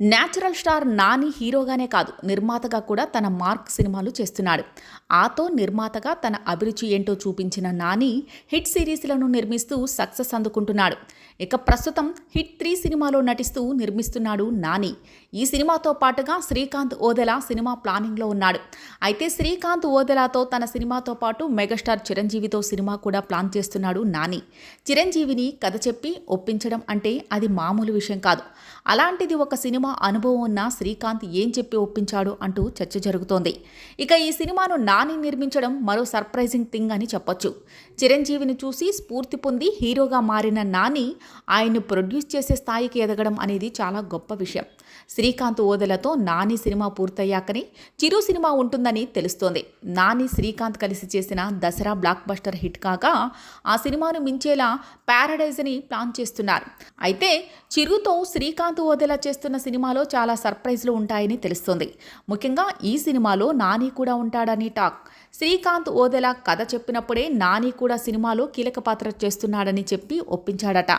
Natural star Nani హీరోగానే కాదు నిర్మాతగా కూడా తన మార్క్ సినిమాలు చేస్తున్నాడు. ఆతో నిర్మాతగా తన అభిరుచి ఏంటో చూపించిన నాని హిట్ సిరీస్లను నిర్మిస్తూ సక్సెస్ అందుకుంటున్నాడు. ఇక ప్రస్తుతం హిట్ త్రీ సినిమాలో నటిస్తూ నిర్మిస్తున్నాడు నాని. ఈ సినిమాతో పాటుగా శ్రీకాంత్ ఓదెలా సినిమా ప్లానింగ్లో ఉన్నాడు. అయితే శ్రీకాంత్ ఓదెలాతో తన సినిమాతో పాటు మెగాస్టార్ చిరంజీవితో సినిమా కూడా ప్లాన్ చేస్తున్నాడు నాని. చిరంజీవిని కథ చెప్పి ఒప్పించడం అంటే అది మామూలు విషయం కాదు. అలాంటిది ఒక సినిమా అనుభవం ఉన్న శ్రీకాంత్ ఏం చెప్పి ఒప్పించాడు అంటూ చర్చ జరుగుతోంది. ఇక ఈ సినిమాను నాని నిర్మించడం మరో సర్ప్రైజింగ్ థింగ్ అని చెప్పొచ్చు. చిరంజీవిని చూసి స్ఫూర్తి పొంది హీరోగా మారిన నాని ఆయన్ను ప్రొడ్యూస్ చేసే స్థాయికి ఎదగడం అనేది చాలా గొప్ప విషయం. శ్రీకాంత్ ఓదెలతో నాని సినిమా పూర్తయ్యాకనే చిరు సినిమా ఉంటుందని తెలుస్తోంది. నాని శ్రీకాంత్ కలిసి చేసిన దసరా బ్లాక్ బస్టర్ హిట్ కాగా ఆ సినిమాను మించేలా ప్యారడైజ్ని ప్లాన్ చేస్తున్నారు. అయితే చిరుతో శ్రీకాంత్ ఓదెలా చేస్తున్న సినిమా సినిమాలో చాలా సర్ప్రైజ్లు ఉంటాయని తెలుస్తుంది. ముఖ్యంగా ఈ సినిమాలో నాని కూడా ఉంటాడని టాక్. శ్రీకాంత్ ఓదెలా కథ చెప్పినప్పుడే నాని కూడా సినిమాలో కీలక పాత్ర చేస్తున్నాడని చెప్పి ఒప్పించాడట.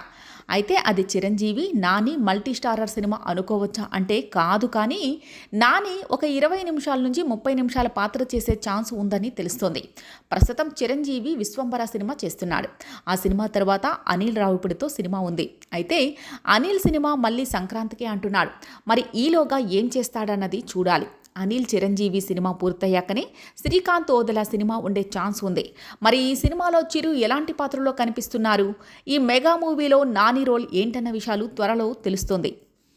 అయితే అది Chiranjeevi Nani multi starrer cinema అనుకోవచ్చా? అంటే కాదు కానీ నాని ఒక ఇరవై నిమిషాల నుంచి ముప్పై నిమిషాల పాత్ర చేసే ఛాన్స్ ఉందని తెలుస్తోంది. ప్రస్తుతం చిరంజీవి విశ్వంబర సినిమా చేస్తున్నాడు. ఆ సినిమా తర్వాత అనిల్ రావుపిడితో సినిమా ఉంది. అయితే అనిల్ సినిమా మళ్ళీ సంక్రాంతికి అంటున్నాడు. మరి ఈలోగా ఏం చేస్తాడన్నది చూడాలి. అనిల్ చిరంజీవి సినిమా పూర్తయ్యాకనే శ్రీకాంత్ ఓదల సినిమా ఉండే ఛాన్స్ ఉంది. మరి ఈ సినిమాలో చిరు ఎలాంటి పాత్రలో కనిపిస్తున్నారు? ఈ మెగా మూవీలో నాని రోల్ ఏంటన్న విషయాలు త్వరలో తెలుస్తుంది.